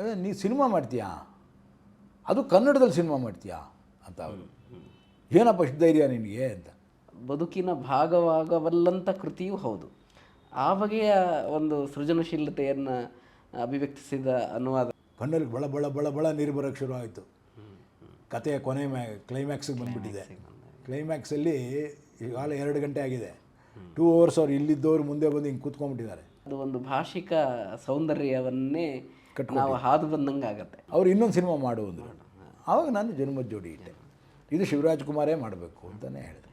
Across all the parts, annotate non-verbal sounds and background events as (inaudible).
"ಏ, ನೀ ಸಿನಿಮಾ ಮಾಡ್ತೀಯಾ? ಅದು ಕನ್ನಡದಲ್ಲಿ ಸಿನಿಮಾ ಮಾಡ್ತೀಯಾ? ಅಂತ. ಅವರು ಏನಪ್ಪ ಇಷ್ಟು ಧೈರ್ಯ ನಿನಗೆ ಅಂತ. ಬದುಕಿನ ಭಾಗವಾಗವಲ್ಲಂಥ ಕೃತಿಯೂ ಹೌದು. ಆ ಬಗೆಯ ಒಂದು ಸೃಜನಶೀಲತೆಯನ್ನು ಅಭಿವ್ಯಕ್ತಿಸಿದ ಅನುವಾದ. ಕಣ್ಣಲ್ಲಿ ಬಳ ಬಳ ಬಳ ಬಳ ನೀರು ಬರೋಕ್ಕೆ ಶುರು ಆಯಿತು. ಕತೆಯ ಕೊನೆ ಮ್ಯಾ ಕ್ಲೈಮ್ಯಾಕ್ಸಿಗೆ ಬಂದುಬಿಟ್ಟಿದೆ. ಕ್ಲೈಮ್ಯಾಕ್ಸಲ್ಲಿ ಈಗಾಗಲೇ ಎರಡು ಗಂಟೆ ಆಗಿದೆ. ಟೂ ಅವರ್ಸ್ ಅವ್ರು ಇಲ್ಲಿದ್ದವ್ರು ಮುಂದೆ ಬಂದು ಹಿಂಗೆ ಕೂತ್ಕೊಂಡ್ಬಿಟ್ಟಿದ್ದಾರೆ. ಅದು ಒಂದು ಭಾಷಿಕ ಸೌಂದರ್ಯವನ್ನೇ ನಾವು ಹಾದು ಬಂದಂಗೆ ಆಗುತ್ತೆ. ಅವ್ರು ಇನ್ನೊಂದು ಸಿನಿಮಾ ಮಾಡು ಅಂದರು ಆವಾಗ ನಾನು ಜನ್ಮದ ಜೋಡಿ ಇಟ್ಟೆ ಇದು ಶಿವರಾಜ್ ಕುಮಾರೇ ಮಾಡಬೇಕು ಅಂತಲೇ ಹೇಳಿದೆ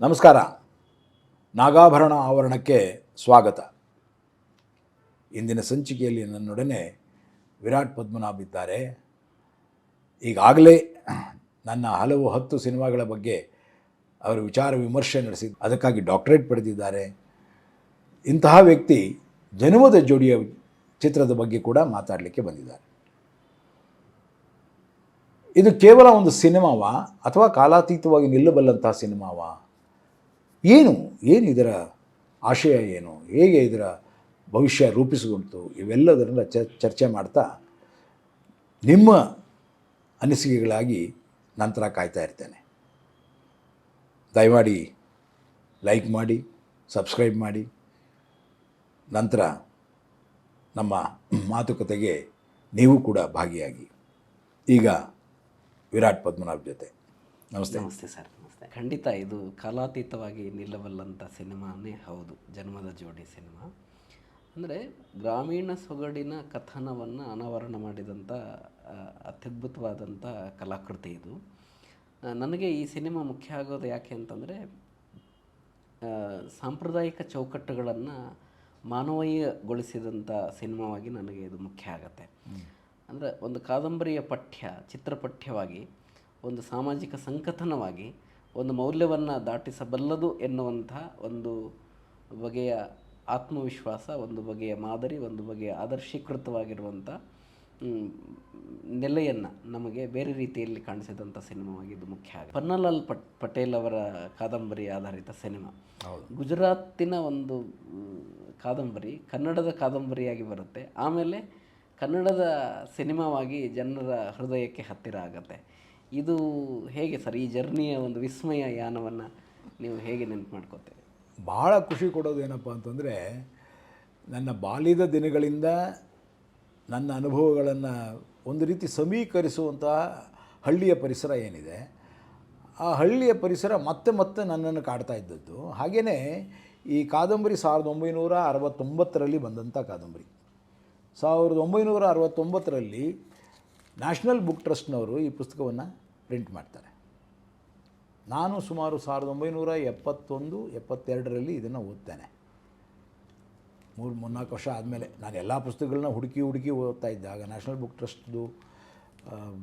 ನಮಸ್ಕಾರ. ನಾಗಾಭರಣ ಆವರಣಕ್ಕೆ ಸ್ವಾಗತ. ಇಂದಿನ ಸಂಚಿಕೆಯಲ್ಲಿ ನನ್ನೊಡನೆ ವಿರಾಟ್ ಪದ್ಮನಾಭ್ ಇದ್ದಾರೆ. ಈಗಾಗಲೇ ನನ್ನ ಹಲವು ಹತ್ತು ಸಿನಿಮಾಗಳ ಬಗ್ಗೆ ಅವರು ವಿಚಾರ ವಿಮರ್ಶೆ ನಡೆಸಿದ್ದು ಅದಕ್ಕಾಗಿ ಡಾಕ್ಟರೇಟ್ ಪಡೆದಿದ್ದಾರೆ. ಇಂತಹ ವ್ಯಕ್ತಿ ಜನ್ಮದ ಜೋಡಿಯ ಚಿತ್ರದ ಬಗ್ಗೆ ಕೂಡ ಮಾತಾಡಲಿಕ್ಕೆ ಬಂದಿದ್ದಾರೆ. ಇದು ಕೇವಲ ಒಂದು ಸಿನಿಮಾವಾ ಅಥವಾ ಕಾಲಾತೀತವಾಗಿ ನಿಲ್ಲಬಲ್ಲಂತಹ ಸಿನಿಮಾವಾ? ಏನು? ಏನು ಇದರ ಆಶಯ ಏನು? ಹೇಗೆ ಇದರ ಭವಿಷ್ಯ ರೂಪಿಸಿಕೊಂಡಿತು ಇವೆಲ್ಲದರನ್ನ ಚ, ಚರ್ಚೆ ಮಾಡ್ತಾ ನಿಮ್ಮ ಅನಿಸಿಕೆಗಳಾಗಿ ನಂತರ ಕಾಯ್ತಾ ಇರ್ತೇನೆ. ದಯಮಾಡಿ ಲೈಕ್ ಮಾಡಿ, ಸಬ್ಸ್ಕ್ರೈಬ್ ಮಾಡಿ. ನಂತರ ನಮ್ಮ ಮಾತುಕತೆಗೆ ನೀವು ಕೂಡ ಭಾಗಿಯಾಗಿ. ಈಗ ವಿರಾಟ್ ಪದ್ಮನಾಭ್ ಜೊತೆ. ನಮಸ್ತೆ. ನಮಸ್ತೆ ಸರ್. ಖಂಡಿತ ಇದು ಕಾಲಾತೀತವಾಗಿ ನಿಲ್ಲಬಲ್ಲಂಥ ಸಿನಿಮಾನೇ ಹೌದು ಜನ್ಮದ ಜೋಡಿ ಸಿನಿಮಾ. ಅಂದರೆ ಗ್ರಾಮೀಣ ಸೊಗಡಿನ ಕಥನವನ್ನು ಅನಾವರಣ ಮಾಡಿದಂಥ ಅತ್ಯದ್ಭುತವಾದಂಥ ಕಲಾಕೃತಿ ಇದು. ನನಗೆ ಈ ಸಿನಿಮಾ ಮುಖ್ಯ ಆಗೋದು ಯಾಕೆ ಅಂತಂದರೆ ಸಾಂಪ್ರದಾಯಿಕ ಚೌಕಟ್ಟುಗಳನ್ನು ಮಾನವೀಯಗೊಳಿಸಿದಂಥ ಸಿನಿಮಾವಾಗಿ ನನಗೆ ಇದು ಮುಖ್ಯ ಆಗತ್ತೆ. ಅಂದರೆ ಒಂದು ಕಾದಂಬರಿಯ ಪಠ್ಯ ಚಿತ್ರಪಠ್ಯವಾಗಿ ಒಂದು ಸಾಮಾಜಿಕ ಸಂಕಥನವಾಗಿ ಒಂದು ಮೌಲ್ಯವನ್ನು ದಾಟಿಸಬಲ್ಲದು ಎನ್ನುವಂಥ ಒಂದು ಬಗೆಯ ಆತ್ಮವಿಶ್ವಾಸ ಒಂದು ಬಗೆಯ ಮಾದರಿ ಒಂದು ಬಗೆಯ ಆದರ್ಶೀಕೃತವಾಗಿರುವಂಥ ನೆಲೆಯನ್ನು ನಮಗೆ ಬೇರೆ ರೀತಿಯಲ್ಲಿ ಕಾಣಿಸಿದಂಥ ಸಿನಿಮಾವಾಗಿದ್ದು ಮುಖ್ಯ ಆಗಿದೆ. ಪನ್ನಲಾಲ್ ಪಟ್ ಪಟೇಲ್ ಅವರ ಕಾದಂಬರಿ ಆಧಾರಿತ ಸಿನಿಮಾ. ಗುಜರಾತಿನ ಒಂದು ಕಾದಂಬರಿ ಕನ್ನಡದ ಕಾದಂಬರಿಯಾಗಿ ಬರುತ್ತೆ. ಆಮೇಲೆ ಕನ್ನಡದ ಸಿನಿಮಾವಾಗಿ ಜನರ ಹೃದಯಕ್ಕೆ ಹತ್ತಿರ ಆಗತ್ತೆ. ಇದು ಹೇಗೆ ಸರ್ ಈ ಜರ್ನಿಯ ಒಂದು ವಿಸ್ಮಯ ಯಾನವನ್ನು ನೀವು ಹೇಗೆ ನೆನಪು ಮಾಡ್ಕೋತೀರಿ? ಭಾಳ ಖುಷಿ ಕೊಡೋದು ಏನಪ್ಪ ಅಂತಂದರೆ, ನನ್ನ ಬಾಲ್ಯದ ದಿನಗಳಿಂದ ನನ್ನ ಅನುಭವಗಳನ್ನು ಒಂದು ರೀತಿ ಸಮೀಕರಿಸುವಂತಹ ಹಳ್ಳಿಯ ಪರಿಸರ ಏನಿದೆ, ಆ ಹಳ್ಳಿಯ ಪರಿಸರ ಮತ್ತೆ ಮತ್ತೆ ನನ್ನನ್ನು ಕಾಡ್ತಾ ಇದ್ದದ್ದು. ಹಾಗೆಯೇ ಈ ಕಾದಂಬರಿ ಸಾವಿರದ ಒಂಬೈನೂರ ಅರವತ್ತೊಂಬತ್ತರಲ್ಲಿ ಬಂದಂಥ ಕಾದಂಬರಿ. ಸಾವಿರದ ಒಂಬೈನೂರ ಅರವತ್ತೊಂಬತ್ತರಲ್ಲಿ ನ್ಯಾಷನಲ್ ಬುಕ್ ಟ್ರಸ್ಟ್ನವರು ಈ ಪುಸ್ತಕವನ್ನು ಪ್ರಿಂಟ್ ಮಾಡ್ತಾರೆ. ನಾನು ಸುಮಾರು ಸಾವಿರದ ಒಂಬೈನೂರ ಎಪ್ಪತ್ತೊಂದು, ಎಪ್ಪತ್ತೆರಡರಲ್ಲಿ ಇದನ್ನು ಓದ್ತೇನೆ. ಮೂರು, ಮೂರ್ನಾಲ್ಕು ವರ್ಷ ಆದಮೇಲೆ ನಾನು ಎಲ್ಲ ಪುಸ್ತಕಗಳನ್ನ ಹುಡುಕಿ ಹುಡುಕಿ ಓದ್ತಾ ಇದ್ದೆ. ಆಗ ನ್ಯಾಷನಲ್ ಬುಕ್ ಟ್ರಸ್ಟ್ದು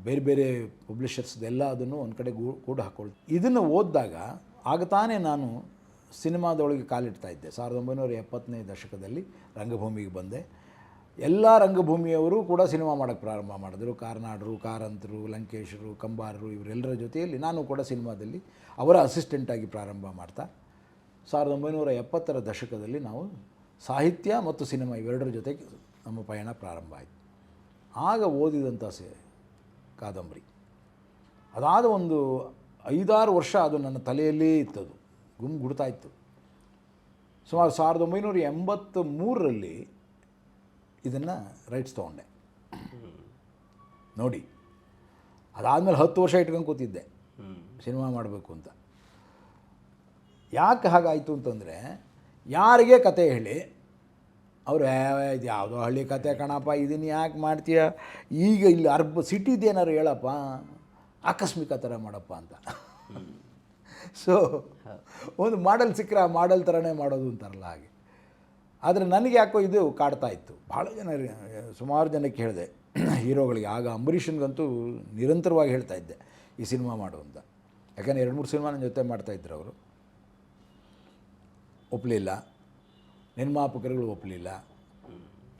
ಬೇರೆ ಬೇರೆ ಪಬ್ಲಿಷರ್ಸ್ದೆಲ್ಲ ಅದನ್ನು ಒಂದು ಕಡೆ ಗೂ ಕೂಡ ಹಾಕ್ಕೊಳ್ತು ಇದನ್ನು ಓದಿದಾಗ ಆಗ ತಾನೇ ನಾನು ಸಿನಿಮಾದೊಳಗೆ ಕಾಲಿಡ್ತಾ ಇದ್ದೆ. ಸಾವಿರದ ಒಂಬೈನೂರ ಎಪ್ಪತ್ತನೇ ದಶಕದಲ್ಲಿ ರಂಗಭೂಮಿಗೆ ಬಂದೆ. ಎಲ್ಲ ರಂಗಭೂಮಿಯವರು ಕೂಡ ಸಿನಿಮಾ ಮಾಡೋಕ್ಕೆ ಪ್ರಾರಂಭ ಮಾಡಿದ್ರು. ಕಾರ್ನಾಡರು, ಕಾರಂತರು, ಲಂಕೇಶರು, ಕಂಬಾರರು ಇವರೆಲ್ಲರ ಜೊತೆಯಲ್ಲಿ ನಾನು ಕೂಡ ಸಿನಿಮಾದಲ್ಲಿ ಅವರ ಅಸಿಸ್ಟೆಂಟಾಗಿ ಪ್ರಾರಂಭ ಮಾಡ್ತಾ, ಸಾವಿರದ ಒಂಬೈನೂರ ಎಪ್ಪತ್ತರ ದಶಕದಲ್ಲಿ ನಾವು ಸಾಹಿತ್ಯ ಮತ್ತು ಸಿನಿಮಾ ಇವೆರಡರ ಜೊತೆಗೆ ನಮ್ಮ ಪಯಣ ಪ್ರಾರಂಭ ಆಯಿತು. ಆಗ ಓದಿದಂಥ ಸೆ ಕಾದಂಬರಿ. ಅದಾದ ಒಂದು ಐದಾರು ವರ್ಷ ಅದು ನನ್ನ ತಲೆಯಲ್ಲೇ ಇತ್ತದು. ಗುಮ್ ಗುಡ್ತಾ ಇತ್ತು. ಸುಮಾರು ಸಾವಿರದ ಒಂಬೈನೂರ ಎಂಬತ್ತ ಮೂರರಲ್ಲಿ ಇದನ್ನು ರೈಟ್ಸ್ ತೊಗೊಂಡೆ. ನೋಡಿ ಅದಾದಮೇಲೆ ಹತ್ತು ವರ್ಷ ಇಟ್ಕೊಂಡು ಕೂತಿದ್ದೆ. ಸಿನಿಮಾ ಮಾಡಬೇಕು ಅಂತ. ಯಾಕೆ ಹಾಗಾಯಿತು ಅಂತಂದರೆ ಯಾರಿಗೆ ಕತೆ ಹೇಳಿ ಅವರು ಇದು ಯಾವುದೋ ಹಳ್ಳಿ ಕತೆ ಕಣಪ್ಪ ಇದನ್ನು ಯಾಕೆ ಮಾಡ್ತೀಯ? ಈಗ ಇಲ್ಲಿ ಅರ್ಬ ಸಿಟಿದೇನಾರು ಹೇಳಪ್ಪ ಆಕಸ್ಮಿಕ ಥರ ಮಾಡಪ್ಪ ಅಂತ. ಸೊ ಒಂದು ಮಾಡೆಲ್ ಸಿಕ್ಕರೆ ಆ ಮಾಡೆಲ್ ಥರನೇ ಮಾಡೋದು ಅಂತಾರಲ್ಲ ಹಾಗೆ. ಆದರೆ ನನಗೆ ಯಾಕೋ ಇದು ಕಾಡ್ತಾ ಇತ್ತು. ಭಾಳ ಜನ ಸುಮಾರು ಜನಕ್ಕೆ ಹೇಳಿದೆ. ಹೀರೋಗಳಿಗೆ ಆಗ ಅಂಬರೀಷನ್ಗಂತೂ ನಿರಂತರವಾಗಿ ಹೇಳ್ತಾ ಇದ್ದೆ ಈ ಸಿನಿಮಾ ಮಾಡು ಅಂತ. ಯಾಕಂದರೆ ಎರಡು ಮೂರು ಸಿನಿಮಾ ನನ್ನ ಜೊತೆ ಮಾಡ್ತಾಯಿದ್ರು ಅವರು. ಒಪ್ಪಲಿಲ್ಲ ನಿರ್ಮಾಪಕರುಗಳು ಒಪ್ಪಲಿಲ್ಲ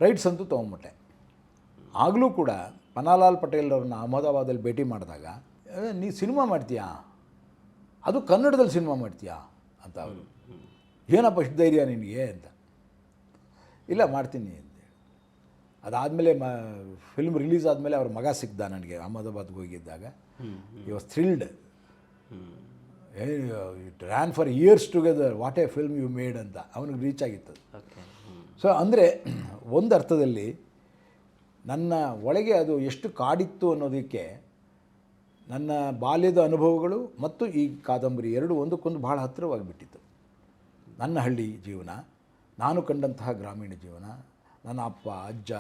ರೈಟ್ಸ್ ಅಂತೂ ತೊಗೊಂಬಿಟ್ಟೆ. ಆಗಲೂ ಕೂಡ ಪನಾಲಾಲ್ ಪಟೇಲ್ ಅವ್ರನ್ನ ಅಹಮದಾಬಾದಲ್ಲಿ ಭೇಟಿ ಮಾಡಿದಾಗ "ಏ, ನೀ ಸಿನಿಮಾ ಮಾಡ್ತೀಯಾ? ಅದು ಕನ್ನಡದಲ್ಲಿ ಸಿನಿಮಾ ಮಾಡ್ತೀಯಾ? ಅಂತ ಅವರು. ಏನಪ್ಪ ಇಷ್ಟು ಧೈರ್ಯ ನಿನಗೆ? ಅಂತ. ಇಲ್ಲ ಮಾಡ್ತೀನಿ ಅಂತ ಅದಾದಮೇಲೆ ಮ ಫಿಲ್ಮ್ ರಿಲೀಸ್ ಆದಮೇಲೆ ಅವ್ರ ಮಗ ಸಿಕ್ದ ನನಗೆ ಅಹಮದಾಬಾದ್ಗೆ ಹೋಗಿದ್ದಾಗ. He was thrilled it ran for years together what a film you made ಅಂತ. ಅವನಿಗೆ ರೀಚ್ ಆಗಿತ್ತು ಸೊ ಅಂದರೆ ಒಂದು ಅರ್ಥದಲ್ಲಿ ನನ್ನ ಒಳಗೆ ಅದು ಎಷ್ಟು ಕಾಡಿತ್ತು ಅನ್ನೋದಕ್ಕೆ ನನ್ನ ಬಾಲ್ಯದ ಅನುಭವಗಳು ಮತ್ತು ಈ ಕಾದಂಬರಿ ಎರಡು ಒಂದಕ್ಕೊಂದು ಭಾಳ ಹತ್ತಿರವಾಗಿಬಿಟ್ಟಿತ್ತು ನನ್ನ ಹಳ್ಳಿ ಜೀವನ. ನಾನು ಕಂಡಂತಹ ಗ್ರಾಮೀಣ ಜೀವನ, ನನ್ನ ಅಪ್ಪ, ಅಜ್ಜ,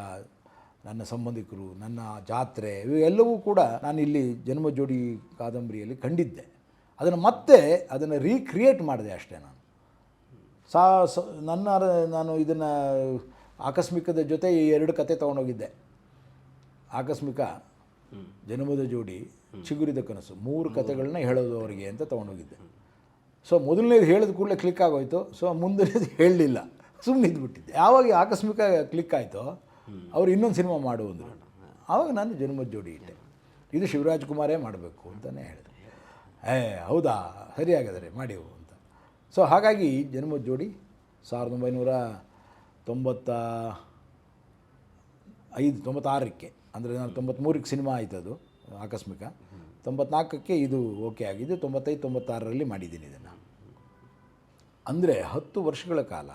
ನನ್ನ ಸಂಬಂಧಿಕರು, ನನ್ನ ಜಾತ್ರೆ, ಇವೆಲ್ಲವೂ ಕೂಡ ನಾನು ಇಲ್ಲಿ ಜನ್ಮ ಜೋಡಿ ಕಾದಂಬರಿಯಲ್ಲಿ ಕಂಡಿದ್ದೆ. ಅದನ್ನು ಮತ್ತೆ ಅದನ್ನು ರೀಕ್ರಿಯೇಟ್ ಮಾಡಿದೆ ಅಷ್ಟೇ ನಾನು. ಸಾ, ಸ, ನನ್ನ, ನಾನು ಇದನ್ನು ಆಕಸ್ಮಿಕದ ಜೊತೆ ಈ ಎರಡು ಕತೆ ತೊಗೊಂಡೋಗಿದ್ದೆ. ಆಕಸ್ಮಿಕ ಜನ್ಮದ ಜೋಡಿ ಚಿಗುರಿದ ಕನಸು, ಮೂರು ಕತೆಗಳನ್ನ ಹೇಳೋದು ಅವರಿಗೆ ಅಂತ ತೊಗೊಂಡೋಗಿದ್ದೆ. ಸೊ, ಮೊದಲನೇದು ಹೇಳಿದ ಕೂಡಲೇ ಕ್ಲಿಕ್ ಆಗೋಯ್ತು. ಸೊ, ಮುಂದಿನದು (laughs) ಹೇಳಲಿಲ್ಲ. ಸುಮ್ಮನೆ ಇದ್ಬಿಟ್ಟಿದ್ದೆ. ಯಾವಾಗ ಆಕಸ್ಮಿಕ ಕ್ಲಿಕ್ ಆಯಿತೋ, ಅವ್ರು ಇನ್ನೊಂದು ಸಿನಿಮಾ ಮಾಡು ಅಂದರು. ಆವಾಗ ನಾನು ಜನ್ಮದ ಜೋಡಿ ಇಟ್ಟೆ. ಇದು ಶಿವರಾಜ್ ಕುಮಾರೇ ಮಾಡಬೇಕು ಅಂತಲೇ ಹೇಳಿದೆ ಏ, ಹೌದಾ? ಸರಿ ಹಾಗಾದರೆ ಮಾಡಿವು ಅಂತ. ಸೊ ಹಾಗಾಗಿ ಜನ್ಮದ ಜೋಡಿ ಸಾವಿರದ ಒಂಬೈನೂರ ತೊಂಬತ್ತ ಐದು, ತೊಂಬತ್ತಾರಕ್ಕೆ, ಅಂದರೆ ನಾನು ತೊಂಬತ್ತ್ಮೂರಕ್ಕೆ ಸಿನಿಮಾ ಆಯಿತು ಅದು, ಆಕಸ್ಮಿಕ. ತೊಂಬತ್ನಾಲ್ಕಕ್ಕೆ ಇದು ಓಕೆ ಆಗಿದ್ದು, ತೊಂಬತ್ತೈದು, ತೊಂಬತ್ತಾರರಲ್ಲಿ ಮಾಡಿದ್ದೀನಿ ಇದನ್ನು. ಅಂದರೆ ಹತ್ತು ವರ್ಷಗಳ ಕಾಲ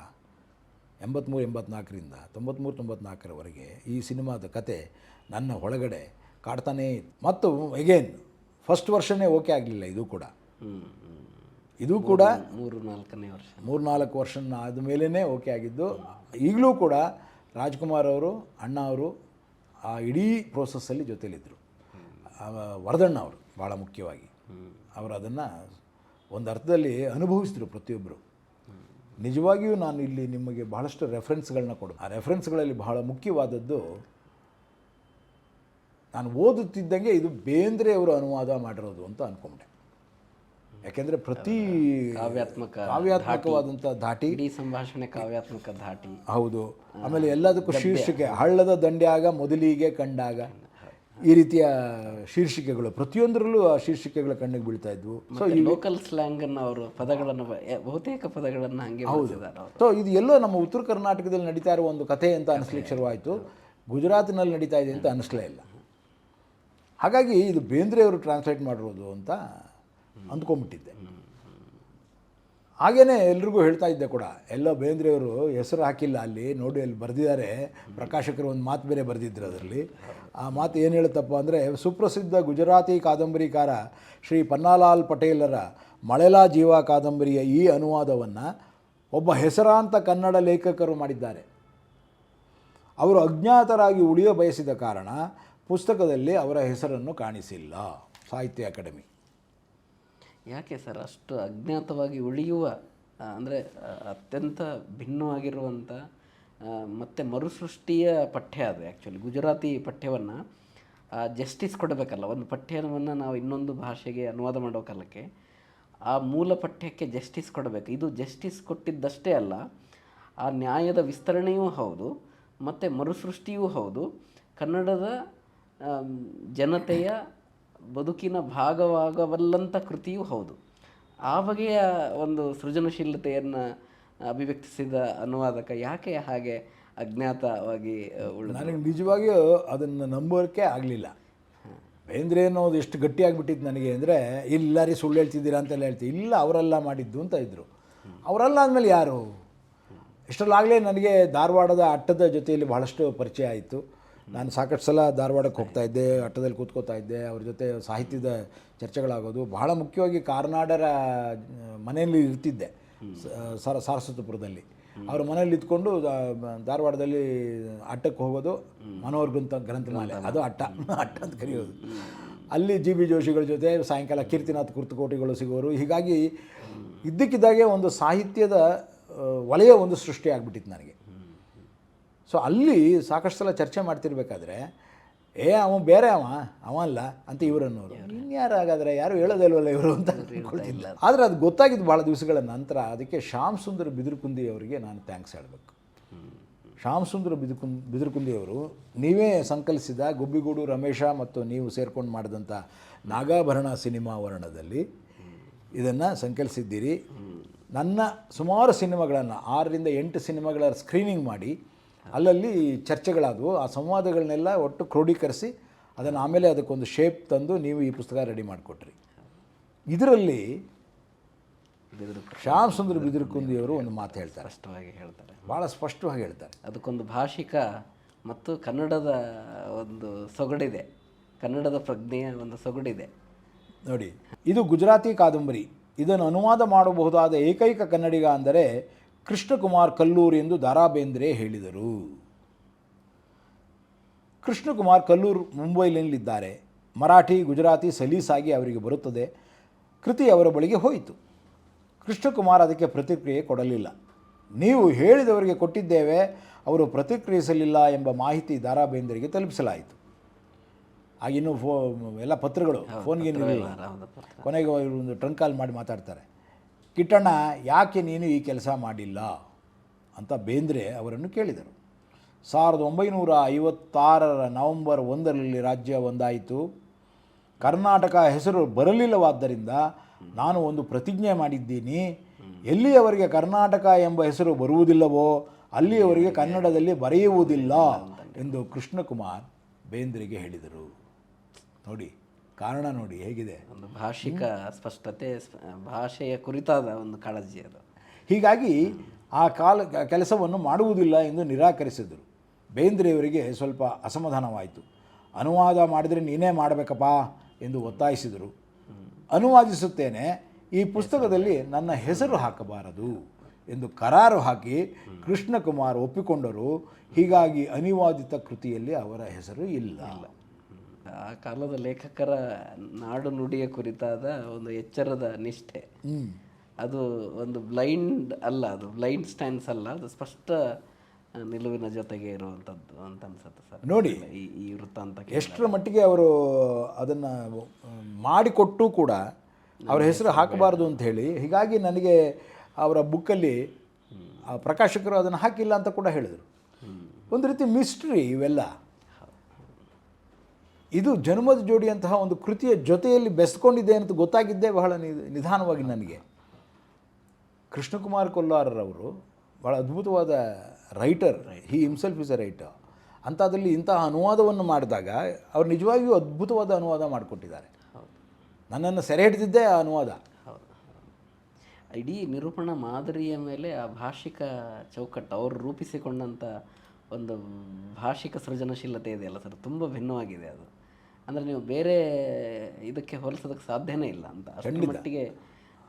ಎಂಬತ್ತ್ಮೂರು ಎಂಬತ್ನಾಲ್ಕರಿಂದ ತೊಂಬತ್ತ್ಮೂರು ತೊಂಬತ್ನಾಲ್ಕರವರೆಗೆ ಈ ಸಿನಿಮಾದ ಕತೆ ನನ್ನ ಒಳಗಡೆ ಕಾಡ್ತಾನೇ ಇತ್ತು. ಮತ್ತು ಎಗೇನ್ ಫಸ್ಟ್ ವರ್ಷನೇ ಓಕೆ ಆಗಲಿಲ್ಲ ಇದು ಕೂಡ. ಇದು ಕೂಡ ಮೂರು ನಾಲ್ಕನೇ ವರ್ಷ. ಮೂರ್ನಾಲ್ಕು ವರ್ಷ ಆದಮೇಲೇ ಓಕೆ ಆಗಿದ್ದು. ಈಗಲೂ ಕೂಡ ರಾಜ್ಕುಮಾರ್ ಅವರು ಅಣ್ಣ ಅವರು ಆ ಇಡೀ ಪ್ರೋಸೆಸ್ಸಲ್ಲಿ ಜೊತೆಯಲ್ಲಿದ್ದರು ವರದಣ್ಣ ಅವರು ಭಾಳ ಮುಖ್ಯವಾಗಿ. ಅವರು ಅದನ್ನು ಒಂದು ಅರ್ಥದಲ್ಲಿ ಅನುಭವಿಸಿದ್ರು ಪ್ರತಿಯೊಬ್ಬರು ನಿಜವಾಗಿಯೂ ನಾನು ಇಲ್ಲಿ ನಿಮಗೆ ಬಹಳಷ್ಟು ರೆಫರೆನ್ಸ್ಗಳನ್ನ ಕೊಡು ಆ ರೆಫರೆನ್ಸ್ಗಳಲ್ಲಿ ಬಹಳ ಮುಖ್ಯವಾದದ್ದು ನಾನು ಓದುತ್ತಿದ್ದಂಗೆ ಇದು ಬೇಂದ್ರೆಯವರು ಅನುವಾದ ಮಾಡಿರೋದು ಅಂತ ಅಂದ್ಕೊಂಡೆ ಯಾಕೆಂದರೆ ಪ್ರತಿ ಕಾವ್ಯಾತ್ಮಕ ಕಾವ್ಯಾತ್ಮಕವಾದಂಥ ಧಾಟಿ ಇಡೀ ಸಂಭಾಷಣೆ ಕಾವ್ಯಾತ್ಮಕ ಧಾಟಿ. ಹೌದು. ಆಮೇಲೆ ಎಲ್ಲದಕ್ಕೂ ಶೀರ್ಷಿಕೆ ಹಳ್ಳದ ದಂಡ್ಯಾಗ ಮೊದಲಿಗೆ ಕಂಡಾಗ. ಈ ರೀತಿಯ ಶೀರ್ಷಿಕೆಗಳು ಪ್ರತಿಯೊಂದರಲ್ಲೂ ಆ ಶೀರ್ಷಿಕೆಗಳ ಕಣ್ಣಿಗೆ ಬೀಳ್ತಾ ಇದ್ವು. ಸೊ ಲೋಕಲ್ ಸ್ಲ್ಯಾಂಗ್ ಅನ್ನು ಅವರು ಪದಗಳನ್ನು ಬಹುತೇಕ ಪದಗಳನ್ನು ಹಂಗೆ ಹೌದು. ಸೊ ಇದು ಎಲ್ಲೋ ನಮ್ಮ ಉತ್ತರ ಕರ್ನಾಟಕದಲ್ಲಿ ನಡೀತಾ ಇರುವ ಒಂದು ಕಥೆ ಅಂತ ಅನಿಸ್ಲಿಕ್ಕೆ ಶುರುವಾಯಿತು. ಗುಜರಾತ್ನಲ್ಲಿ ನಡೀತಾ ಇದೆ ಅಂತ ಅನಿಸ್ಲೇ ಇಲ್ಲ. ಹಾಗಾಗಿ ಇದು ಬೇಂದ್ರೆಯವರು ಟ್ರಾನ್ಸ್ಲೇಟ್ ಮಾಡಿರೋದು ಅಂತ ಅಂದ್ಕೊಂಬಿಟ್ಟಿದ್ದೆ ಹಾಗೇನೆ ಎಲ್ರಿಗೂ ಹೇಳ್ತಾ ಇದ್ದೆ ಕೂಡ, ಎಲ್ಲೋ ಬೇಂದ್ರೆಯವರು ಹೆಸರು ಹಾಕಿಲ್ಲ ಅಲ್ಲಿ, ನೋಡಿ ಅಲ್ಲಿ ಬರೆದಿದ್ದಾರೆ, ಪ್ರಕಾಶಕರು ಒಂದು ಮಾತು ಬೇರೆ ಬರೆದಿದ್ರು ಅದರಲ್ಲಿ. ಆ ಮಾತು ಏನು ಹೇಳುತ್ತಪ್ಪ ಅಂದರೆ, ಸುಪ್ರಸಿದ್ಧ ಗುಜರಾತಿ ಕಾದಂಬರಿಕಾರ ಶ್ರೀ ಪನ್ನಾಲಾಲ್ ಪಟೇಲರ ಮಳೆಲಾ ಜೀವ ಕಾದಂಬರಿಯ ಈ ಅನುವಾದವನ್ನು ಒಬ್ಬ ಹೆಸರಾಂತ ಕನ್ನಡ ಲೇಖಕರು ಮಾಡಿದ್ದಾರೆ. ಅವರು ಅಜ್ಞಾತರಾಗಿ ಉಳಿಯ ಬಯಸಿದ ಕಾರಣ ಪುಸ್ತಕದಲ್ಲಿ ಅವರ ಹೆಸರನ್ನು ಕಾಣಿಸಿಲ್ಲ, ಸಾಹಿತ್ಯ ಅಕಾಡೆಮಿ. ಯಾಕೆ ಸರ್ ಅಷ್ಟು ಅಜ್ಞಾತವಾಗಿ ಉಳಿಯುವ ಅಂದರೆ ಅತ್ಯಂತ ಭಿನ್ನವಾಗಿರುವಂಥ ಮತ್ತೆ ಮರುಸೃಷ್ಟಿಯ ಪಠ್ಯ ಅದು ಆ್ಯಕ್ಚುಲಿ ಗುಜರಾತಿ ಪಠ್ಯವನ್ನು ಜಸ್ಟಿಸ್ ಕೊಡಬೇಕಲ್ಲ, ಒಂದು ಪಠ್ಯವನ್ನು ನಾವು ಇನ್ನೊಂದು ಭಾಷೆಗೆ ಅನುವಾದ ಮಾಡೋ ಕಾಲಕ್ಕೆ, ಆ ಮೂಲ ಪಠ್ಯಕ್ಕೆ ಜಸ್ಟಿಸ್ ಕೊಡಬೇಕು. ಇದು ಜಸ್ಟಿಸ್ ಕೊಟ್ಟಿದ್ದಷ್ಟೇ ಅಲ್ಲ, ಆ ನ್ಯಾಯದ ವಿಸ್ತರಣೆಯೂ ಹೌದು, ಮತ್ತು ಮರುಸೃಷ್ಟಿಯೂ ಹೌದು. ಕನ್ನಡದ ಜನತೆಯ ಬದುಕಿನ ಭಾಗವಾಗಬಲ್ಲಂಥ ಕೃತಿಯೂ ಹೌದು. ಆ ಬಗೆಯ ಒಂದು ಸೃಜನಶೀಲತೆಯನ್ನು ಅಭಿವ್ಯಕ್ತಿಸಿದ ಅನುವಾದಕ ಯಾಕೆ ಹಾಗೆ ಅಜ್ಞಾತವಾಗಿ ನನಗೆ ನಿಜವಾಗಿಯೂ ಅದನ್ನು ನಂಬೋಕೆ ಆಗಲಿಲ್ಲ. ಬೇಂದ್ರೆ ಅನ್ನೋದು ಎಷ್ಟು ಗಟ್ಟಿಯಾಗಿಬಿಟ್ಟಿತ್ತು ನನಗೆ ಅಂದರೆ, ಇಲ್ಲಾರಿ ಸುಳ್ಳು ಹೇಳ್ತಿದ್ದೀರಾ ಅಂತೆಲ್ಲ ಹೇಳ್ತೀವಿ ಇಲ್ಲ, ಅವರೆಲ್ಲ ಮಾಡಿದ್ದು ಅಂತ ಇದ್ದರು ಅವರೆಲ್ಲ ಆದಮೇಲೆ ಯಾರು? ಇಷ್ಟರಲ್ಲಾಗಲೇ ನನಗೆ ಧಾರವಾಡದ ಅಟ್ಟದ ಜೊತೆಯಲ್ಲಿ ಬಹಳಷ್ಟು ಪರಿಚಯ ಆಯಿತು. ನಾನು ಸಾಕಷ್ಟು ಸಲ ಧಾರವಾಡಕ್ಕೆ ಹೋಗ್ತಾ ಇದ್ದೆ ಅಟ್ಟದಲ್ಲಿ ಕೂತ್ಕೋತಾ ಇದ್ದೆ ಅವ್ರ ಜೊತೆ ಸಾಹಿತ್ಯದ ಚರ್ಚೆಗಳಾಗೋದು ಬಹಳ ಮುಖ್ಯವಾಗಿ ಕಾರ್ನಾಡರ ಮನೆಯಲ್ಲಿ ಇರ್ತಿದ್ದೆ ಸರ ಸಾರಸ್ವತಪುರದಲ್ಲಿ. ಅವ್ರ ಮನೇಲಿ ಇದ್ಕೊಂಡು ಧಾರವಾಡದಲ್ಲಿ ಅಟ್ಟಕ್ಕೆ ಹೋಗೋದು ಮನೋಹರ್ ಗ್ರಂಥ ಗ್ರಂಥಮಾಲೆ. ಅದು ಅಟ್ಟ ಅಟ್ಟ ಅಂತ ಕರೆಯೋದು. ಅಲ್ಲಿ ಜಿ ಬಿ ಜೋಶಿಗಳ ಜೊತೆ ಸಾಯಂಕಾಲ ಕೀರ್ತಿನಾಥ್ ಕುರ್ತಕೋಟಿಗಳು ಸಿಗೋರು. ಹೀಗಾಗಿ ಇದ್ದಕ್ಕಿದ್ದಾಗೆ ಒಂದು ಸಾಹಿತ್ಯದ ವಲಯ ಒಂದು ಸೃಷ್ಟಿ ಆಗಿಬಿಟ್ಟಿತ್ತು ನನಗೆ. ಸೊ ಅಲ್ಲಿ ಸಾಕಷ್ಟು ಸಲ ಚರ್ಚೆ ಮಾಡ್ತಿರ್ಬೇಕಾದ್ರೆ ಏ ಅವ ಬೇರೆ ಅವ ಅವ ಅಲ್ಲ ಅಂತ ಇವರು ಅನ್ನೋರು ಇನ್ಯಾರು ಹಾಗಾದರೆ? ಯಾರು ಹೇಳೋದಿಲ್ವಲ್ಲ ಇವರು ಅಂತ ಅನ್ಕೊಳ್ತಿಲ್ಲ ಆದರೆ ಅದು ಗೊತ್ತಾಗಿದ್ದು ಭಾಳ ದಿವಸಗಳ ನಂತರ ಅದಕ್ಕೆ ಶ್ಯಾಮ್ ಸುಂದರ್ ಬಿದಿರುಕುಂದಿ ಅವರಿಗೆ ನಾನು ಥ್ಯಾಂಕ್ಸ್ ಹೇಳಬೇಕು. ಶ್ಯಾಮ್ ಸುಂದರ್ ಬಿದುಕುಂ ಬಿದಿರುಕುಂದಿ ಅವರು ನೀವೇ ಸಂಕಲಿಸಿದ ಗುಬ್ಬಿಗೂಡು ರಮೇಶ ಮತ್ತು ನೀವು ಸೇರ್ಕೊಂಡು ಮಾಡಿದಂಥ ನಾಗಾಭರಣ ಸಿನಿಮಾ ವರ್ಣದಲ್ಲಿ ಇದನ್ನು ಸಂಕಲಿಸಿದ್ದೀರಿ. ನನ್ನ ಸುಮಾರು ಸಿನಿಮಾಗಳನ್ನು ಆರರಿಂದ ಎಂಟು ಸಿನಿಮಾಗಳ ಸ್ಕ್ರೀನಿಂಗ್ ಮಾಡಿ ಅಲ್ಲಲ್ಲಿ ಚರ್ಚೆಗಳಾದವು. ಆ ಸಂವಾದಗಳನ್ನೆಲ್ಲ ಒಟ್ಟು ಕ್ರೋಢೀಕರಿಸಿ ಅದನ್ನು ಆಮೇಲೆ ಅದಕ್ಕೊಂದು ಶೇಪ್ ತಂದು ನೀವು ಈ ಪುಸ್ತಕ ರೆಡಿ ಮಾಡಿಕೊಟ್ರಿ. ಇದರಲ್ಲಿ ಶ್ಯಾಮ್ ಸುಂದರ್ ಬಿದಿರುಕುಂದಿಯವರು ಒಂದು ಮಾತು ಹೇಳ್ತಾರೆ. ಸ್ಪಷ್ಟವಾಗಿ ಹೇಳ್ತಾರೆ. ಭಾಳ ಸ್ಪಷ್ಟವಾಗಿ ಹೇಳ್ತಾರೆ. ಅದಕ್ಕೊಂದು ಭಾಷಿಕ ಮತ್ತು ಕನ್ನಡದ ಒಂದು ಸೊಗಡಿದೆ. ಕನ್ನಡದ ಪ್ರಜ್ಞೆಯ ಒಂದು ಸೊಗಡಿದೆ. ನೋಡಿ ಇದು ಗುಜರಾತಿ ಕಾದಂಬರಿ. ಇದನ್ನು ಅನುವಾದ ಮಾಡಬಹುದಾದ ಏಕೈಕ ಕನ್ನಡಿಗ ಅಂದರೆ ಕೃಷ್ಣಕುಮಾರ್ ಕಲ್ಲೂರು ಎಂದು ದಾರಾ ಬೇಂದ್ರೆ ಹೇಳಿದರು. ಕೃಷ್ಣಕುಮಾರ್ ಕಲ್ಲೂರು ಮುಂಬೈನಲ್ಲಿದ್ದಾರೆ. ಮರಾಠಿ ಗುಜರಾತಿ ಸಲೀಸಾಗಿ ಅವರಿಗೆ ಬರುತ್ತದೆ. ಕೃತಿ ಅವರ ಬಳಿಗೆ ಹೋಯಿತು. ಕೃಷ್ಣಕುಮಾರ್ ಅದಕ್ಕೆ ಪ್ರತಿಕ್ರಿಯೆ ಕೊಡಲಿಲ್ಲ. ನೀವು ಹೇಳಿದವರಿಗೆ ಕೊಟ್ಟಿದ್ದೇವೆ ಅವರು ಪ್ರತಿಕ್ರಿಯಿಸಲಿಲ್ಲ ಎಂಬ ಮಾಹಿತಿ ದಾರಾಬೇಂದ್ರಿಗೆ ತಲುಪಿಸಲಾಯಿತು. ಆಗಿನ್ನೂ ಫೋ ಎಲ್ಲ ಪತ್ರಗಳು ಫೋನ್ಗೆ ಕೊನೆಗೆ ಅವರು ಒಂದು ಟ್ರಂಕ್ ಕಾಲ್ ಮಾಡಿ ಮಾತಾಡ್ತಾರೆ. ಕಿಟ್ಟಣ್ಣ ಯಾಕೆ ನೀನು ಈ ಕೆಲಸ ಮಾಡಿಲ್ಲ? ಅಂತ ಬೇಂದ್ರೆ ಅವರನ್ನು ಕೇಳಿದರು. ಸಾವಿರದ ಒಂಬೈನೂರ ಐವತ್ತಾರರ ನವೆಂಬರ್ ಒಂದರಲ್ಲಿ ರಾಜ್ಯ ಒಂದಾಯಿತು. ಕರ್ನಾಟಕ ಹೆಸರು ಬರಲಿಲ್ಲವಾದ್ದರಿಂದ ನಾನು ಒಂದು ಪ್ರತಿಜ್ಞೆ ಮಾಡಿದ್ದೀನಿ. ಎಲ್ಲಿಯವರೆಗೆ ಕರ್ನಾಟಕ ಎಂಬ ಹೆಸರು ಬರುವುದಿಲ್ಲವೋ ಅಲ್ಲಿಯವರೆಗೆ ಕನ್ನಡದಲ್ಲಿ ಬರೆಯುವುದಿಲ್ಲ ಎಂದು ಕೃಷ್ಣಕುಮಾರ್ ಬೇಂದ್ರೆಗೆ ಹೇಳಿದರು. ನೋಡಿ ಕಾರಣ ನೋಡಿ ಹೇಗಿದೆ? ಒಂದು ಭಾಷಿಕ ಸ್ಪಷ್ಟತೆ ಸ್ಪ- ಭಾಷೆಯ ಕುರಿತಾದ ಒಂದು ಕಾಳಜಿ ಅದು. ಹೀಗಾಗಿ ಆ ಕಾಲ ಕೆಲಸವನ್ನು ಮಾಡುವುದಿಲ್ಲ ಎಂದು ನಿರಾಕರಿಸಿದರು. ಬೇಂದ್ರೆಯವರಿಗೆ ಸ್ವಲ್ಪ ಅಸಮಾಧಾನವಾಯಿತು. ಅನುವಾದ ಮಾಡಿದರೆ ನೀನೇ ಮಾಡಬೇಕಪ್ಪ ಎಂದು ಒತ್ತಾಯಿಸಿದರು. ಅನುವಾದಿಸುತ್ತೇನೆ ಈ ಪುಸ್ತಕದಲ್ಲಿ ನನ್ನ ಹೆಸರು ಹಾಕಬಾರದು ಎಂದು ಕರಾರು ಹಾಕಿ ಕೃಷ್ಣಕುಮಾರ್ ಒಪ್ಪಿಕೊಂಡರು. ಹೀಗಾಗಿ ಅನಿವಾದಿತ ಕೃತಿಯಲ್ಲಿ ಅವರ ಹೆಸರು ಇಲ್ಲ. ಆ ಕಾಲದ ಲೇಖಕರ ನಾಡು ನುಡಿಯ ಕುರಿತಾದ ಒಂದು ಎಚ್ಚರದ ನಿಷ್ಠೆ. ಅದು ಒಂದು ಬ್ಲೈಂಡ್ ಅಲ್ಲ ಅದು ಬ್ಲೈಂಡ್ ಸ್ಟ್ಯಾಂಡ್ಸ್ ಅಲ್ಲ ಅದು ಸ್ಪಷ್ಟ ನಿಲುವಿನ ಜೊತೆಗೆ ಇರುವಂಥದ್ದು ಅಂತ ಅನ್ಸುತ್ತೆ ಸರ್. ನೋಡಿ ಈ ಈ ವೃತ್ತಾಂತ ಎಷ್ಟರ ಮಟ್ಟಿಗೆ ಅವರು ಅದನ್ನು ಮಾಡಿಕೊಟ್ಟು ಕೂಡ ಅವರ ಹೆಸರು ಹಾಕಬಾರ್ದು ಅಂತ ಹೇಳಿ ಹೀಗಾಗಿ ನನಗೆ ಅವರ ಬುಕ್ಕಲ್ಲಿ ಆ ಪ್ರಕಾಶಕರು ಅದನ್ನು ಹಾಕಿಲ್ಲ ಅಂತ ಕೂಡ ಹೇಳಿದರು. ಒಂದು ರೀತಿ ಮಿಸ್ಟ್ರಿ ಇವೆಲ್ಲ. ಇದು ಜನ್ಮದ ಜೋಡಿಯಂತಹ ಒಂದು ಕೃತಿಯ ಜೊತೆಯಲ್ಲಿ ಬೆಸ್ಕೊಂಡಿದೆ ಅಂತ ಗೊತ್ತಾಗಿದ್ದೇ ಬಹಳ ನಿಧಾನವಾಗಿ ನನಗೆ. ಕೃಷ್ಣಕುಮಾರ್ ಕೊಲ್ಲಾರರವರು ಭಾಳ ಅದ್ಭುತವಾದ writer. He himself is a writer. ಅಂಥದ್ರಲ್ಲಿ ಇಂತಹ ಅನುವಾದವನ್ನು ಮಾಡಿದಾಗ ಅವ್ರು ನಿಜವಾಗಿಯೂ ಅದ್ಭುತವಾದ ಅನುವಾದ ಮಾಡಿಕೊಟ್ಟಿದ್ದಾರೆ. ನನ್ನನ್ನು ಸೆರೆ ಹಿಡಿದಿದ್ದೇ ಆ ಅನುವಾದ. ಇಡೀ ನಿರೂಪಣ ಮಾದರಿಯ ಮೇಲೆ ಆ ಭಾಷಿಕ ಚೌಕಟ್ಟು, ಅವರು ರೂಪಿಸಿಕೊಂಡಂಥ ಒಂದು ಭಾಷಿಕ ಸೃಜನಶೀಲತೆ ಇದೆಯಲ್ಲ ಸರ್? ತುಂಬ ಭಿನ್ನವಾಗಿದೆ ಅದು. ಅಂದರೆ ನೀವು ಬೇರೆ ಇದಕ್ಕೆ ಹೋಲಿಸೋದಕ್ಕೆ ಸಾಧ್ಯನೇ ಇಲ್ಲ ಅಂತ. ಅಷ್ಟರ ಮಟ್ಟಿಗೆ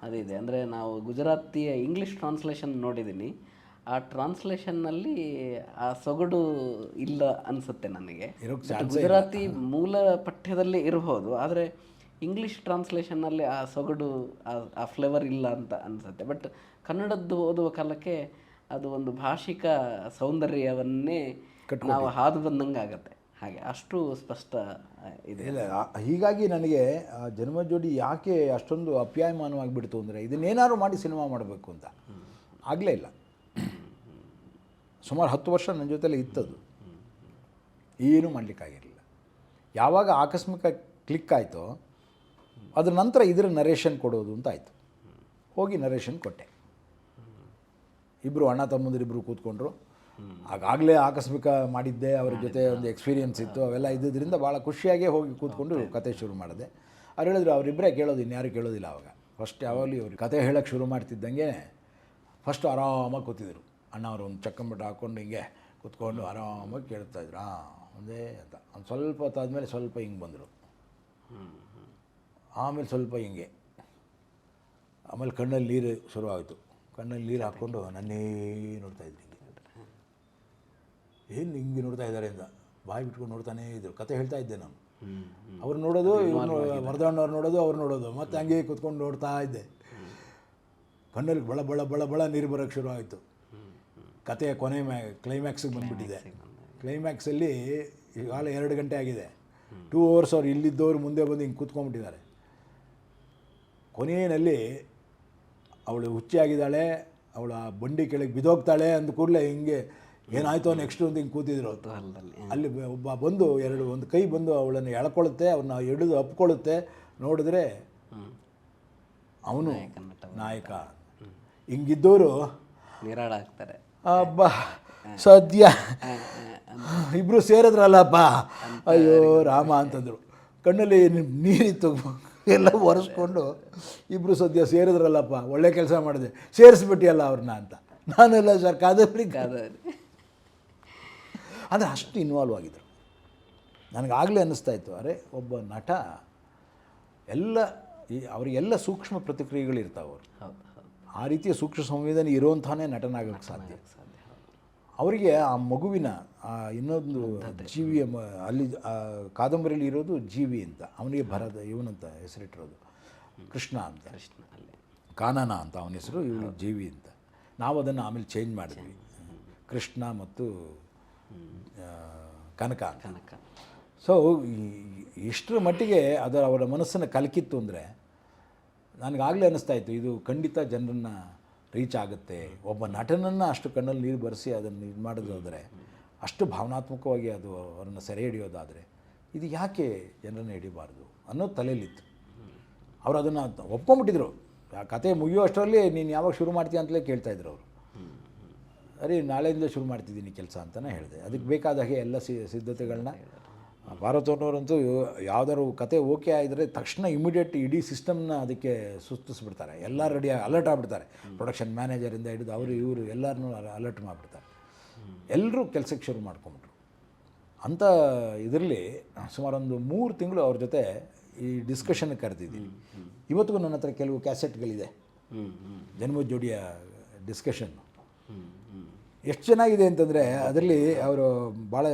ಅದಿದೆ ಅಂದರೆ ನಾವು ಗುಜರಾತಿಯ ಇಂಗ್ಲೀಷ್ ಟ್ರಾನ್ಸ್ಲೇಷನ್ ನೋಡಿದ್ದೀನಿ. ಆ ಟ್ರಾನ್ಸ್ಲೇಷನ್ನಲ್ಲಿ ಆ ಸೊಗಡು ಇಲ್ಲ ಅನಿಸುತ್ತೆ ನನಗೆ. ಗುಜರಾತಿ ಮೂಲ ಪಠ್ಯದಲ್ಲಿ ಇರಬಹುದು. ಆದರೆ ಇಂಗ್ಲೀಷ್ ಟ್ರಾನ್ಸ್ಲೇಷನ್ನಲ್ಲಿ ಆ ಸೊಗಡು ಆ- ಫ್ಲೇವರ್ ಇಲ್ಲ ಅಂತ ಅನಿಸುತ್ತೆ. ಬಟ್ ಕನ್ನಡದ್ದು ಓದುವ ಕಾಲಕ್ಕೆ ಅದು ಒಂದು ಭಾಷಿಕ ಸೌಂದರ್ಯವನ್ನೇ ನಾವು ಹಾದು ಬಂದಂಗೆ ಆಗತ್ತೆ ಹಾಗೆ ಅಷ್ಟು ಸ್ಪಷ್ಟ ಇಲ್ಲ ಹೀಗಾಗಿ ನನಗೆ ಜನ್ಮ ಜೋಡಿ ಯಾಕೆ ಅಷ್ಟೊಂದು ಅಪ್ಯಾಯಮಾನವಾಗಿಬಿಡ್ತು ಅಂದರೆ ಇದನ್ನೇನಾದ್ರು ಮಾಡಿ ಸಿನಿಮಾ ಮಾಡಬೇಕು ಅಂತ. ಆಗಲೇ ಇಲ್ಲ. ಸುಮಾರು ಹತ್ತು ವರ್ಷ ನನ್ನ ಜೊತೆಲಿ ಇತ್ತದು. ಏನೂ ಮಾಡಲಿಕ್ಕಾಗಿರಲಿಲ್ಲ. ಯಾವಾಗ ಆಕಸ್ಮಿಕ ಕ್ಲಿಕ್ ಆಯಿತೋ, ಅದ್ರ ನಂತರ ಇದರ ನರೇಷನ್ ಕೊಡೋದು ಅಂತ ಆಯಿತು. ಹೋಗಿ ನರೇಷನ್ ಕೊಟ್ಟೆ. ಇಬ್ಬರು ಅಣ್ಣ ತಮ್ಮಂದಿರಿಬ್ಬರು ಕೂತ್ಕೊಂಡ್ರು. ಆಗಾಗಲೇ ಆಕಸ್ಮಿಕ ಮಾಡಿದ್ದೆ ಅವ್ರ ಜೊತೆ ಒಂದು ಎಕ್ಸ್ಪೀರಿಯನ್ಸ್ ಇತ್ತು ಅವೆಲ್ಲ ಇದ್ದಿದ್ದರಿಂದ ಭಾಳ ಖುಷಿಯಾಗೇ ಹೋಗಿ ಕೂತ್ಕೊಂಡು ಕತೆ ಶುರು ಮಾಡಿದೆ. ಅವ್ರು ಹೇಳಿದ್ರು ಅವರಿಬ್ಬರೇ ಕೇಳೋದು ಇನ್ಯಾರು ಕೇಳೋದಿಲ್ಲ ಅವಾಗ. ಫಸ್ಟ್ ಯಾವಾಗಲೂ ಇವ್ರು ಕತೆ ಹೇಳೋಕ್ಕೆ ಶುರು ಮಾಡ್ತಿದ್ದಂಗೆ ಫಸ್ಟ್ ಆರಾಮಾಗಿ ಕೂತಿದ್ರು. ಅಣ್ಣ ಅವರು ಒಂದು ಚಕ್ಕಂಬಿಟ್ಟು ಹಾಕ್ಕೊಂಡು ಹಿಂಗೆ ಕೂತ್ಕೊಂಡು ಆರಾಮಾಗಿ ಕೇಳ್ತಾಯಿದ್ರು ಹಾಂ ಒಂದೇ ಅಂತ. ಒಂದು ಸ್ವಲ್ಪ ಹೊತ್ತಾದ್ಮೇಲೆ ಸ್ವಲ್ಪ ಹಿಂಗೆ ಬಂದರು. ಆಮೇಲೆ ಸ್ವಲ್ಪ ಹಿಂಗೆ. ಆಮೇಲೆ ಕಣ್ಣಲ್ಲಿ ನೀರು ಶುರುವಾಯಿತು. ಕಣ್ಣಲ್ಲಿ ನೀರು ಹಾಕ್ಕೊಂಡು ನನ್ನೇ ನೋಡ್ತಾ ಇದ್ರು. ಹಿಂಗೆ ಏನು ಹಿಂಗೆ ನೋಡ್ತಾ ಇದ್ದಾರೆ ಅಂತ. ಬಾಯಿ ಬಿಟ್ಕೊಂಡು ನೋಡ್ತಾನೇ ಇದ್ರು. ಕತೆ ಹೇಳ್ತಾ ಇದ್ದೆ ನಾನು. ಅವ್ರು ನೋಡೋದು ವರದಣ್ಣವ್ರು ನೋಡೋದು ಅವ್ರು ನೋಡೋದು. ಮತ್ತೆ ಹಂಗೆ ಕುತ್ಕೊಂಡು ನೋಡ್ತಾ ಇದ್ದೆ. ಕಣ್ಣಲ್ಲಿ ಬಳ ಬಳ ಬಳ ಬಳ ನೀರು ಬರೋಕ್ಕೆ ಶುರು ಆಯಿತು. ಕತೆಯ ಕೊನೆ ಮ್ಯಾ ಕ್ಲೈಮ್ಯಾಕ್ಸಿಗೆ ಬಂದುಬಿಟ್ಟಿದೆ. ಕ್ಲೈಮ್ಯಾಕ್ಸಲ್ಲಿ ಈಗಾಗಲೇ ಎರಡು ಗಂಟೆ ಆಗಿದೆ. ಟೂ ಅವರ್ಸ್ ಅವ್ರು ಇಲ್ಲಿದ್ದವ್ರು ಮುಂದೆ ಬಂದು ಹಿಂಗೆ ಕುತ್ಕೊಂಡ್ಬಿಟ್ಟಿದ್ದಾರೆ. ಕೊನೆಯಲ್ಲಿ ಅವಳು ಹುಚ್ಚಿ ಆಗಿದ್ದಾಳೆ ಅವಳು ಆ ಬಂಡಿ ಕೆಳಗೆ ಬಿದ್ದೋಗ್ತಾಳೆ ಅಂದ ಕೂಡಲೇ ಹಿಂಗೆ ಏನಾಯ್ತೋ ನೆಕ್ಸ್ಟ್ ಒಂದು ಹಿಂಗೆ ಕೂತಿದ್ರು ಅಲ್ಲಿ ಒಬ್ಬ ಬಂದು ಎರಡು ಒಂದು ಕೈ ಬಂದು ಅವಳನ್ನು ಎಳ್ಕೊಳ್ಳುತ್ತೆ ಅವನ್ನ ಹಿಡಿದು ಅಪ್ಕೊಳ್ಳುತ್ತೆ. ನೋಡಿದ್ರೆ ಅವನು ನಾಯಕ. ಹಿಂಗಿದ್ದವರು ನಿರಾಳಾಗ್ತಾರೆ ಅಬ್ಬಾ ಸದ್ಯ ಇಬ್ಬರು ಸೇರಿದ್ರಲ್ಲಪ್ಪ ಅಯ್ಯೋ ರಾಮ ಅಂತಂದರು. ಕಣ್ಣಲ್ಲಿ ನೀರಿತ್ತು ಎಲ್ಲ ಒರೆಸ್ಕೊಂಡು ಇಬ್ಬರು ಸದ್ಯ ಸೇರಿದ್ರಲ್ಲಪ್ಪ. ಒಳ್ಳೆ ಕೆಲಸ ಮಾಡಿದೆ. ಸೇರಿಸ್ಬಿಟ್ಟಿಯಲ್ಲ ಅವ್ರನ್ನ ಅಂತ. ನಾನೆಲ್ಲ ಸರ್ ಕಾದಂಬರಿ ಕಾದಂಬರಿ. ಅಂದರೆ ಅಷ್ಟು ಇನ್ವಾಲ್ವ್ ಆಗಿದ್ದರು ನನಗಾಗಲೇ ಅನ್ನಿಸ್ತಾ ಇತ್ತು ಅರೆ ಒಬ್ಬ ನಟ ಎಲ್ಲ ಈ ಅವರಿಗೆಲ್ಲ ಸೂಕ್ಷ್ಮ ಪ್ರತಿಕ್ರಿಯೆಗಳು ಇರ್ತಾವೆ ಅವರು. ಆ ರೀತಿಯ ಸೂಕ್ಷ್ಮ ಸಂವೇದನೆ ಇರುವಂಥನೇ ನಟನಾಗಕ್ಕೆ ಸಾಧ್ಯ. ಅವರಿಗೆ ಆ ಮಗುವಿನ ಆ ಇನ್ನೊಂದು ಜೀವಿಯ ಮ ಅಲ್ಲಿ ಕಾದಂಬರಿಯಲ್ಲಿ ಇರೋದು ಜೀವಿ ಅಂತ ಅವನಿಗೆ ಭರದ ಇವನಂತ ಹೆಸರಿಟ್ಟಿರೋದು. ಕೃಷ್ಣ ಅಂತ. ಕಾನನ ಅಂತ ಅವನ ಹೆಸರು ಇವಳು ಜೀವಿ ಅಂತ. ನಾವು ಅದನ್ನು ಆಮೇಲೆ ಚೇಂಜ್ ಮಾಡಿದ್ವಿ. ಕೃಷ್ಣ ಮತ್ತು ಕನಕ ಕನಕ. ಸೊ ಇಷ್ಟರ ಮಟ್ಟಿಗೆ ಅದರ ಅವರ ಮನಸ್ಸನ್ನು ಕಲಕಿತ್ತು ಅಂದರೆ ನನಗಾಗಲೇ ಅನ್ನಿಸ್ತಾ ಇತ್ತು ಇದು ಖಂಡಿತ ಜನರನ್ನು ರೀಚ್ ಆಗುತ್ತೆ. ಒಬ್ಬ ನಟನನ್ನು ಅಷ್ಟು ಕಣ್ಣಲ್ಲಿ ನೀರು ಬರೆಸಿ ಅದನ್ನು ಇದು ಮಾಡೋದಾದರೆ ಅಷ್ಟು ಭಾವನಾತ್ಮಕವಾಗಿ ಅದು ಅವರನ್ನು ಸೆರೆ ಹಿಡಿಯೋದಾದರೆ ಇದು ಯಾಕೆ ಜನರನ್ನು ಹಿಡಿಬಾರ್ದು ಅನ್ನೋದು ತಲೆಯಲ್ಲಿತ್ತು. ಅವರು ಅದನ್ನು ಒಪ್ಕೊಂಬಿಟ್ಟಿದ್ರು ಆ ಕತೆ ಮುಗಿಯೋ ಅಷ್ಟರಲ್ಲಿ ನೀನು ಯಾವಾಗ ಶುರು ಮಾಡ್ತೀಯ ಅಂತಲೇ ಕೇಳ್ತಾಯಿದ್ರು ಅವರು. ಅರೆ ನಾಳೆಯಿಂದ ಶುರು ಮಾಡ್ತಿದ್ದೀನಿ ಕೆಲಸ ಅಂತಲೇ ಹೇಳಿದೆ. ಅದಕ್ಕೆ ಬೇಕಾದ ಹಾಗೆ ಎಲ್ಲ ಸಿ ಸಿದ್ಧತೆಗಳನ್ನ ಭಾರತನವರಂತೂ ಯಾವ್ದಾದ್ರು ಕತೆ ಓಕೆ ಆಗಿದ್ರೆ ತಕ್ಷಣ ಇಮಿಡಿಯೇಟ್ ಇಡೀ ಸಿಸ್ಟಮ್ನ ಅದಕ್ಕೆ ಸುಸ್ತಿಸ್ಬಿಡ್ತಾರೆ. ಎಲ್ಲ ರೆಡಿ ಅಲರ್ಟ್ ಆಗಿಬಿಡ್ತಾರೆ. ಪ್ರೊಡಕ್ಷನ್ ಮ್ಯಾನೇಜರಿಂದ ಹಿಡಿದು ಅವರು ಇವರು ಎಲ್ಲರನ್ನೂ ಅಲರ್ಟ್ ಮಾಡಿಬಿಡ್ತಾರೆ. ಎಲ್ಲರೂ ಕೆಲಸಕ್ಕೆ ಶುರು ಮಾಡ್ಕೊಂಬಿಟ್ರು ಅಂಥ ಇದರಲ್ಲಿ ಸುಮಾರೊಂದು ಮೂರು ತಿಂಗಳು ಅವ್ರ ಜೊತೆ ಈ ಡಿಸ್ಕಷನ್ ಕರೆದಿದ್ದೀನಿ. ಇವತ್ತಿಗೂ ನನ್ನ ಹತ್ರ ಕೆಲವು ಕ್ಯಾಸೆಟ್ಗಳಿದೆ ಜನ್ಮ ಜೋಡಿಯ ಡಿಸ್ಕಷನ್ನು ಎಷ್ಟು ಚೆನ್ನಾಗಿದೆ ಅಂತಂದರೆ ಅದರಲ್ಲಿ ಅವರು ಭಾಳ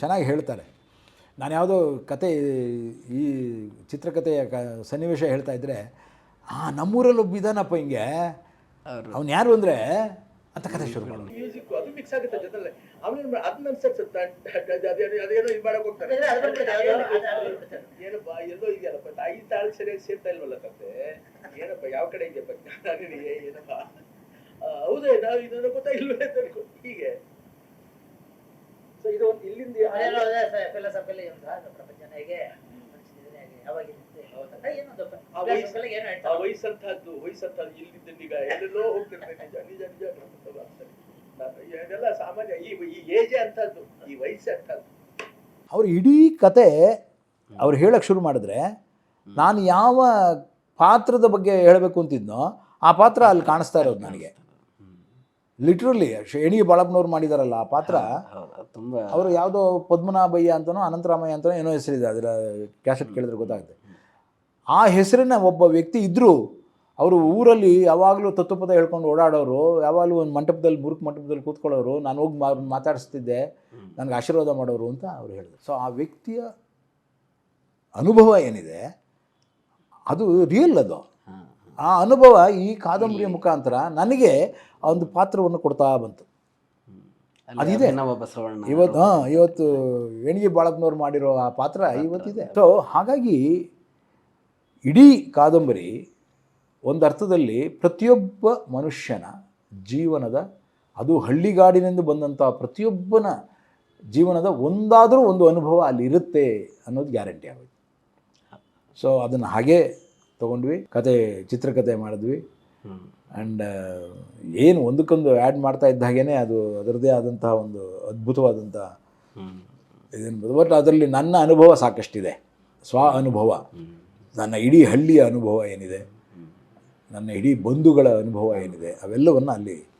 ಚೆನ್ನಾಗಿ ಹೇಳ್ತಾರೆ. ನಾನು ಯಾವುದೋ ಕತೆ ಈ ಚಿತ್ರಕಥೆಯ ಕ ಸನ್ನಿವೇಶ ಹೇಳ್ತಾ ಇದ್ದರೆ ಆ ನಮ್ಮೂರಲ್ಲಿ ಒಬ್ಬ ಇದಾನಪ್ಪ ಹಿಂಗೆ. ಅವ್ನು ಯಾರು ಅಂದರೆ ಅಂತ ಕತೆ ಶುರು ಮಾಡೋದು. ಮ್ಯೂಸಿಕ್ ಅದು ಮಿಕ್ಸ್ ಆಗುತ್ತೆ ಜೊತೆಲೆ. ಅವನು ಅದನ್ನ ಅನ್ಸರ್ಸುತ್ತೆ. ಅದೇನೋ ಇದು ಮಾಡಕ್ ಹೋಗ್ತಾರೆ. ಏನಪ್ಪ ಎಲ್ಲೋ ಇದೆಯಲ್ಲಪ್ಪ ತಾಯಿ ತಾಳಿಗೆ ಸರಿಯಾಗಿ ಸೇರ್ತಾ ಇಲ್ವಲ್ಲ ಕತೆ? ಏನಪ್ಪ ಯಾವ ಕಡೆ ಹೌದೇ ನಾವು ಇದನ್ನ ಗೊತ್ತಾಗಿಲ್ವೇ ಅಂತ ಹೀಗೆ. ಸೊ ಇದು ಒಂದು ಇಲ್ಲಿಂದ ಫಿಲಸಫಿಲಿ ಪ್ರಪಂಚನ ಹೇಗೆ ವಯಸ್ಸಂತಹದ್ದು ವಯಸ್ಸಂತಹದ್ದು ಇಲ್ಲಿಂದ ಈಗ ಎಲ್ಲೆಲ್ಲೋ ಹೋಗ್ತಿರ್ತದೆ ನಿಜ ನಿಜ ನಿಜ ಇದೆಲ್ಲ ಸಾಮಾನ್ಯ ಈ ಈ ಏಜೆ ಅಂತದ್ದು ಈ ವಯಸ್ಸೇ ಅಂತದ್ದು ಅವ್ರ ಇಡೀ ಕತೆ ಅವ್ರು ಹೇಳಕ್ಕೆ ಶುರು ಮಾಡಿದ್ರೆ ನಾನು ಯಾವ ಪಾತ್ರದ ಬಗ್ಗೆ ಹೇಳಬೇಕು ಅಂತಿದ್ನೋ ಆ ಪಾತ್ರ ಅಲ್ಲಿ ಕಾಣಿಸ್ತಾ ಇರೋದು ನನಗೆ. ಲಿಟ್ರಲಿ ಎಣಿ ಬಾಳಪ್ಪನವ್ರು ಮಾಡಿದಾರಲ್ಲ ಆ ಪಾತ್ರ. ತುಂಬ ಅವರು ಯಾವುದೋ ಪದ್ಮನಾಭಯ್ಯ ಅಂತನೋ ಅನಂತರಾಮಯ್ಯ ಅಂತನೋ ಏನೋ ಹೆಸರಿದೆ ಅದರ ಕ್ಯಾಸೆಟ್ ಕೇಳಿದ್ರೆ ಗೊತ್ತಾಗುತ್ತೆ. ಆ ಹೆಸರಿನ ಒಬ್ಬ ವ್ಯಕ್ತಿ ಇದ್ರು ಅವರು ಊರಲ್ಲಿ ಯಾವಾಗಲೂ ತತ್ವಪದ ಹೇಳ್ಕೊಂಡು ಓಡಾಡೋರು ಯಾವಾಗಲೂ ಒಂದು ಮಂಟಪದಲ್ಲಿ ಮುರುಕ್ ಮಂಟಪದಲ್ಲಿ ಕೂತ್ಕೊಳ್ಳೋರು ನಾನು ಹೋಗಿ ಮಾ ಮಾತಾಡಿಸ್ತಿದ್ದೆ ನನಗೆ ಆಶೀರ್ವಾದ ಮಾಡೋರು ಅಂತ ಅವ್ರು ಹೇಳಿದ್ರು. ಸೊ ಆ ವ್ಯಕ್ತಿಯ ಅನುಭವ ಏನಿದೆ ಅದು ರಿಯಲ್ ಅದು. ಆ ಅನುಭವ ಈ ಕಾದಂಬರಿಯ ಮುಖಾಂತರ ನನಗೆ ಒಂದು ಪಾತ್ರವನ್ನು ಕೊಡ್ತಾ ಬಂತು. ಅದಿದೆ. ಇವತ್ತು ಹಾಂ ಇವತ್ತು ಎಣಿಗೆ ಬಾಳಪ್ಪನವ್ರು ಮಾಡಿರೋ ಆ ಪಾತ್ರ ಇವತ್ತಿದೆ. ಸೊ ಹಾಗಾಗಿ ಇಡೀ ಕಾದಂಬರಿ ಒಂದು ಅರ್ಥದಲ್ಲಿ ಪ್ರತಿಯೊಬ್ಬ ಮನುಷ್ಯನ ಜೀವನದ ಅದು ಹಳ್ಳಿಗಾಡಿನಿಂದ ಬಂದಂಥ ಪ್ರತಿಯೊಬ್ಬನ ಜೀವನದ ಒಂದಾದರೂ ಒಂದು ಅನುಭವ ಅಲ್ಲಿ ಇರುತ್ತೆ ಅನ್ನೋದು ಗ್ಯಾರಂಟಿ ಆಗುತ್ತೆ ಸೊ ಅದನ್ನು ಹಾಗೇ ತೊಗೊಂಡ್ವಿ. ಕತೆ ಚಿತ್ರಕಥೆ ಮಾಡಿದ್ವಿ. ಆ್ಯಂಡ್ ಏನು ಒಂದಕ್ಕೊಂದು ಆ್ಯಡ್ ಮಾಡ್ತಾ ಇದ್ದ ಹಾಗೇ ಅದು ಅದರದೇ ಆದಂತಹ ಒಂದು ಅದ್ಭುತವಾದಂಥ ಇದನ್ನು ಇದೇನು ಬಟ್ ಅದರಲ್ಲಿ ನನ್ನ ಅನುಭವ ಸಾಕಷ್ಟಿದೆ. ಸ್ವ ಅನುಭವ. ನನ್ನ ಇಡೀ ಹಳ್ಳಿಯ ಅನುಭವ ಏನಿದೆ? ನನ್ನ ಇಡೀ ಬಂಧುಗಳ ಅನುಭವ ಏನಿದೆ? ಅವೆಲ್ಲವನ್ನು ಅಲ್ಲಿ